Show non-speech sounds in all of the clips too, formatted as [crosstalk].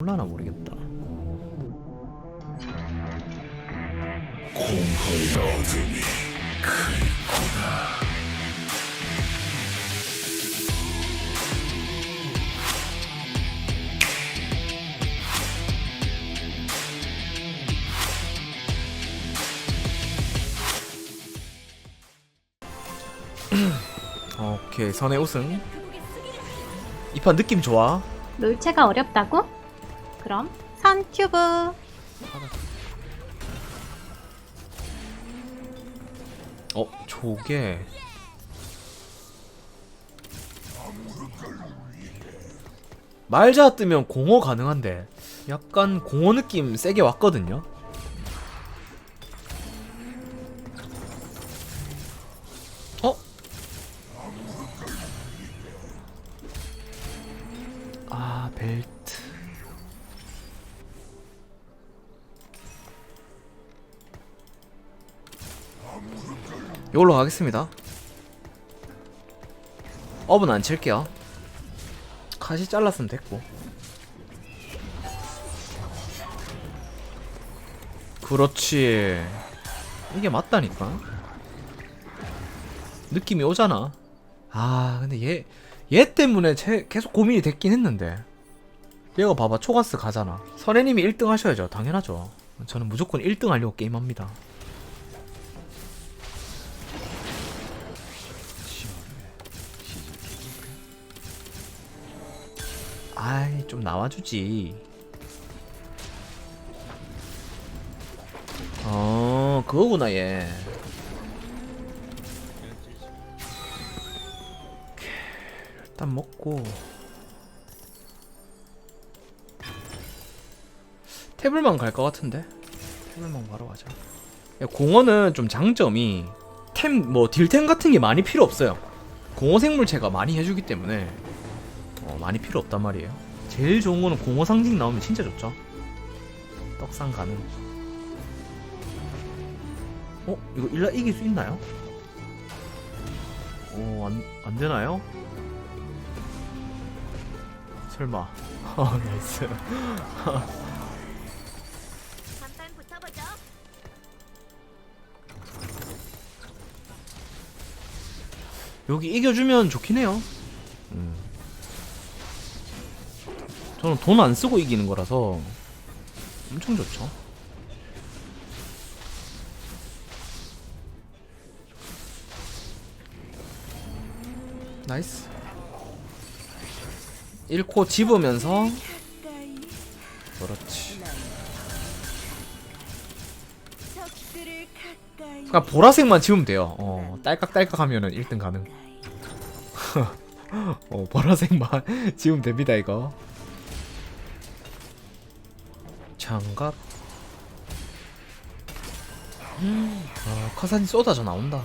몰라나 모르겠다. 오케이 선의 우승. 이 판 느낌 좋아. 롤체가 어렵다고? 그럼 선튜브 어 조개. 말자 뜨면 공허 가능한데 약간 공허 느낌 세게 왔거든요. 이걸로 가겠습니다. 업은 안 칠게요. 가시 잘랐으면 됐고. 그렇지. 이게 맞다니까. 느낌이 오잖아. 아, 근데 얘, 얘 때문에 제, 계속 고민이 됐긴 했는데. 얘가 봐봐, 초가스 가잖아. 선혜님이 1등 하셔야죠. 당연하죠. 저는 무조건 1등 하려고 게임합니다. 아이 좀 나와주지. 어 그거구나 얘. 일단 먹고. 태블만 갈 것 같은데? 태블만 바로 가자. 야, 공원은 좀 장점이 템 뭐 딜템 같은 게 많이 필요 없어요. 공허 생물체가 많이 해주기 때문에. 어, 많이 필요 없단 말이에요. 제일 좋은 거는 공허 상징 나오면 진짜 좋죠. 떡상 가능. 어? 이거 일라 이길 수 있나요? 어, 안, 안 되나요? 설마. [laughs] 어, 나이스. 잠깐 붙어보죠. 여기 이겨주면 좋긴 해요. 저는 돈 안 쓰고 이기는 거라서 엄청 좋죠. 나이스. 1코 집으면서 그렇지. 그러니까 보라색만 지우면 돼요. 어, 딸깍딸깍 하면은 1등 가능. [laughs] 어, 보라색만 [laughs] 지우면 됩니다, 이거. 장갑. 음, 아, 카산이 쏟아져 나온다.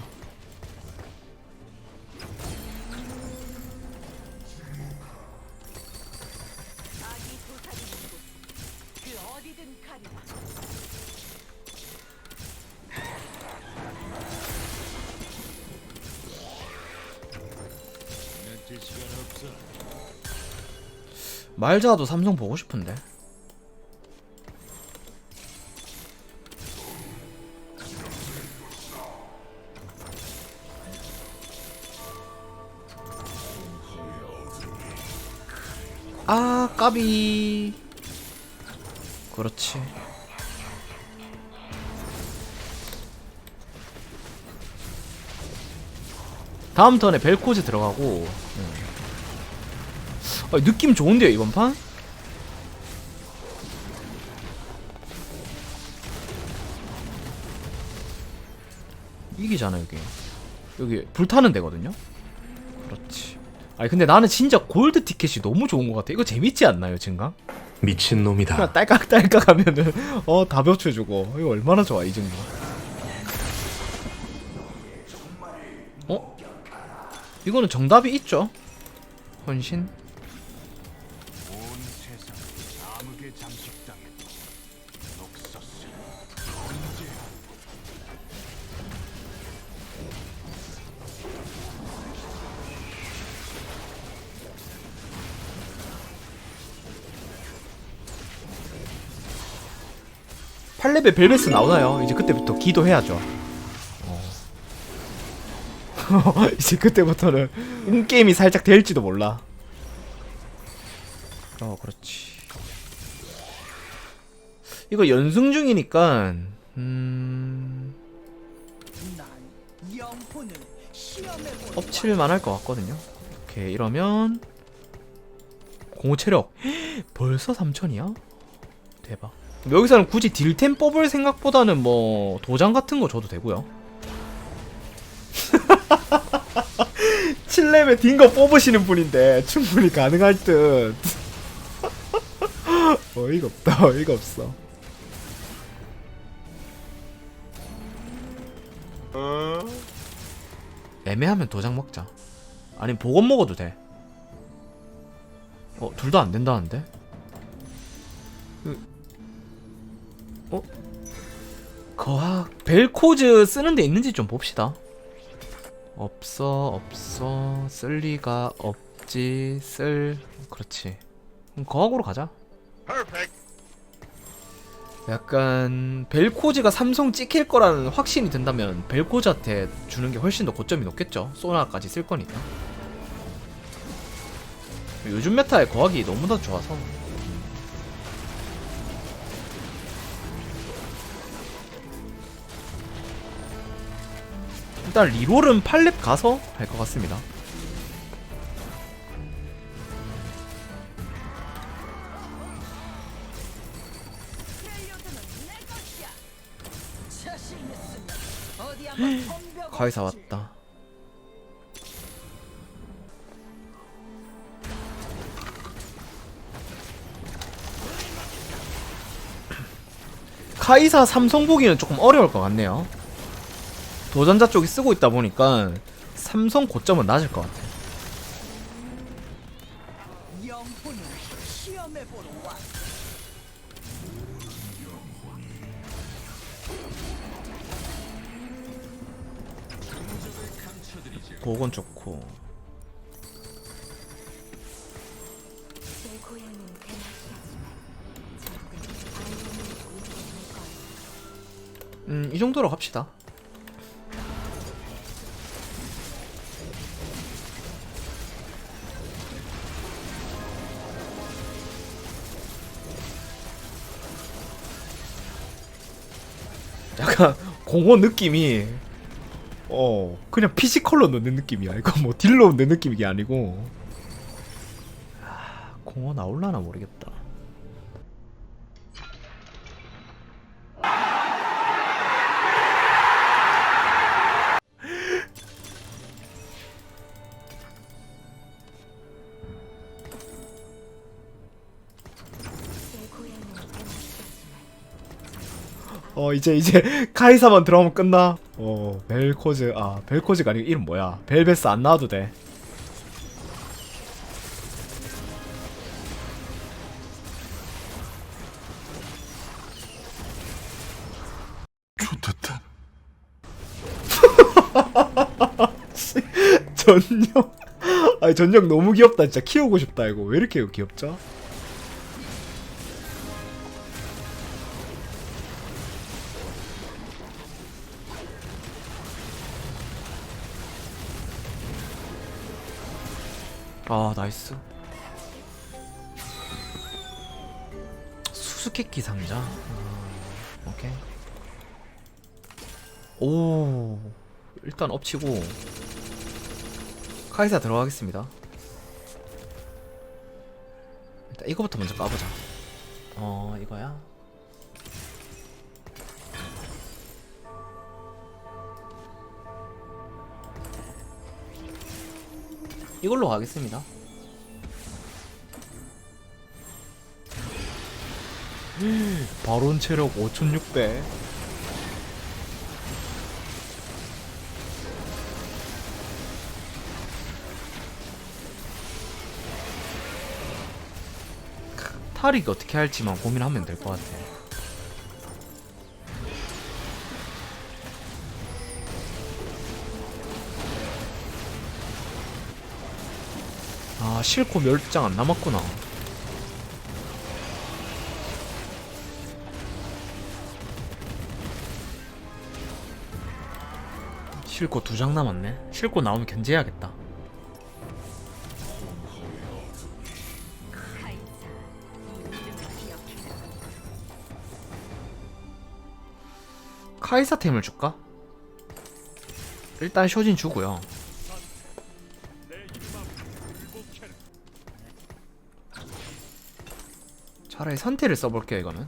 말자도 삼성 보고 싶은데. 까비. 그렇지. 다음 턴에 벨코즈 들어가고. 음. 아, 느낌 좋은데요 이번 판? 이기잖아 여기 여기 불타는 데거든요 아니 근데 나는 진짜 골드 티켓이 너무 좋은 것 같아 이거 재밌지 않나요 증강? 미친놈이다. 그냥 딸깍딸깍 하면은 [laughs] 어 다 벼쳐주고 이거 얼마나 좋아 이 정도 어? 이거는 정답이 있죠 헌신 8레벨 벨베스 나오나요? 이제 그때부터 기도해야죠. 어. [laughs] 이제 그때부터는 음 게임이 살짝 될지도 몰라. 어, 그렇지. 이거 연승 중이니까 음 엎칠만 할 것 같거든요. 오케이 이러면 공호 체력 [gasps] 벌써 3천이야? 대박. 여기서는 굳이 딜템 뽑을 생각보다는 뭐 도장 같은 거 줘도 되고요. [laughs] 7렙에 딩거 뽑으시는 분인데 충분히 가능할 듯. [laughs] 어이가 없다. 어이가 없어. 애매하면 도장 먹자. 아니 보건 먹어도 돼. 어, 둘 다 안 된다는데? 거학 벨코즈 쓰는 데 있는지 좀 봅시다. 없어, 없어. 쓸 리가 없지. 쓸. 그렇지. 그럼 거학으로 가자. 약간 벨코즈가 삼성 찍힐 거라는 확신이 든다면 벨코즈한테 주는 게 훨씬 더 고점이 높겠죠. 소나까지 쓸 거니까. 요즘 메타의 거학이 너무나 좋아서 일단 리롤은 8렙 가서 할 것 같습니다. [gasps] [clears throat] 가이사 왔다. 카이사 삼성 보기는 조금 어려울 것 같네요. 도전자 쪽이 쓰고 있다 보니까 삼성 고점은 낮을 것 같아. 보건 좋고 내 고향은 대낮이었지만 적은 아이오니를 위해 걸 음, 이 정도로 갑시다. 약간 [laughs] 공허 느낌이 어 그냥 피지컬로 넣는 느낌이야. 이거 뭐 딜로 넣는 느낌이 아니고 아, 공허 나올라나 모르겠다. 어 이제 이제 [laughs] 카이사만 들어오면 끝나. 어 벨코즈 아 벨코즈가 아니고 이름 뭐야? 벨베스 안 나와도 돼. 좋겠다. [laughs] 전력. 아니 전력 너무 귀엽다 진짜 키우고 싶다 이거 왜 이렇게 귀엽죠? 아 나이스 수수께끼 상자 어, 오케이 오 일단 엎치고 카이사 들어가겠습니다. 일단 이거부터 먼저 까보자. 어 이거야. 이걸로 가겠습니다. [gasps] 바론 체력 5600. 타릭 어떻게 할지만 고민하면 될 것 같아. 실코 멸장 안 남았구나. 싫고 두장 남았네. 싫고 나오면 견제해야겠다. 카이사템을 줄까? 일단 쇼진 주고요. 차라리 선태를 써볼게요 이거는.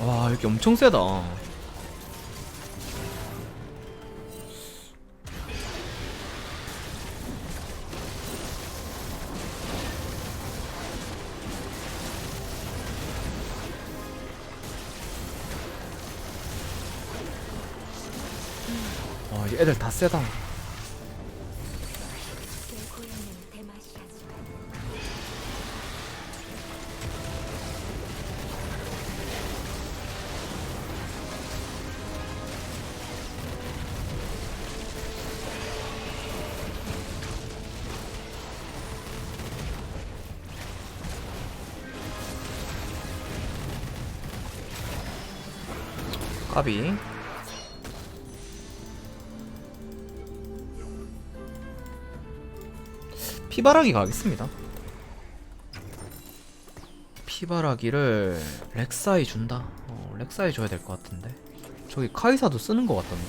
와 여기 엄청 세다. 와, 이 애들 다 세다. 까비. 피바라기 가겠습니다. 피바라기를 렉사이 준다. 어, 렉사이 줘야 될 것 같은데. 저기 카이사도 쓰는 것 같던데.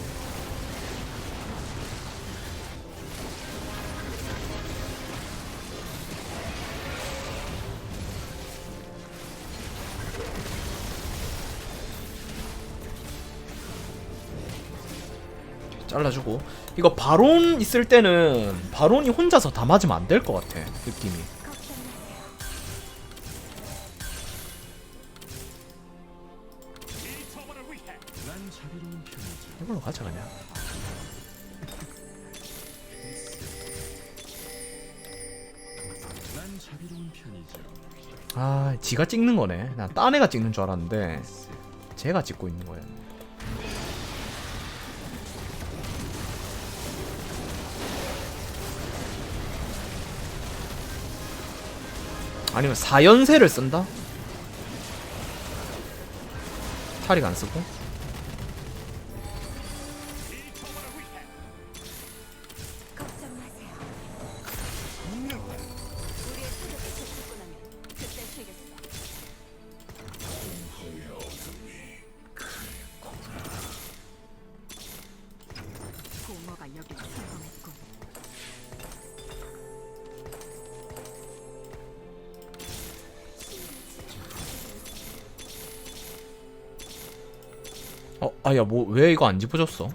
잘라주고 이거 바론 있을 때는 바론이 혼자서 다 맞으면 안 될 것 같아 느낌이. 이걸로 가자 그냥. 아 지가 찍는 거네 난 딴 애가 찍는 줄 알았는데 제가 찍고 있는 거예요 아니면 4연세를 쓴다? 탈익 안 쓰고? 어? 아야 뭐 왜 이거 안 짚어줬어?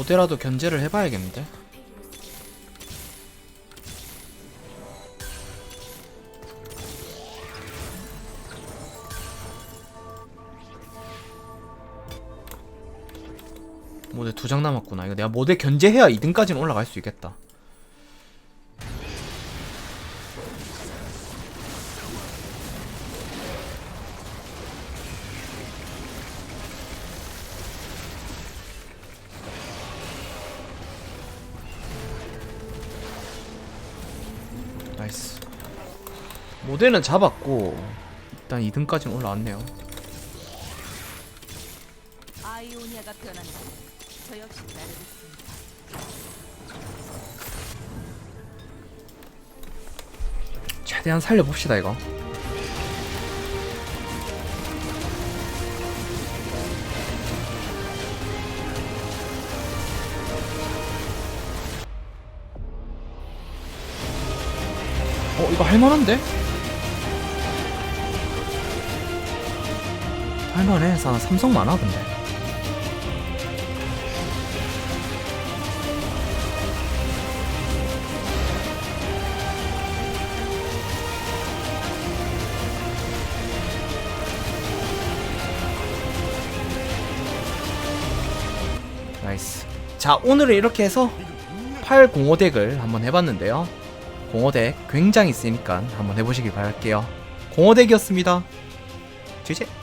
5대라도 견제를 해봐야겠는데? 뭐, 모델 두 장 남았구나. 이거 내가 모델 견제해야 2등까지는 올라갈 수 있겠다. 나이스 모델은 잡았고 일단 2등까지는 올라왔네요 아이오니아가 변한다. 저 역시 따르겠습니다. 최대한 살려봅시다 이거 이거 할만한데? 할만해. 사 삼성 많아 근데. 나이스. 자 오늘은 이렇게 해서 805 덱을 한번 해봤는데요. 05덱 굉장히 세니까 한번 해보시길 바랄게요. 05덱이었습니다. 제제.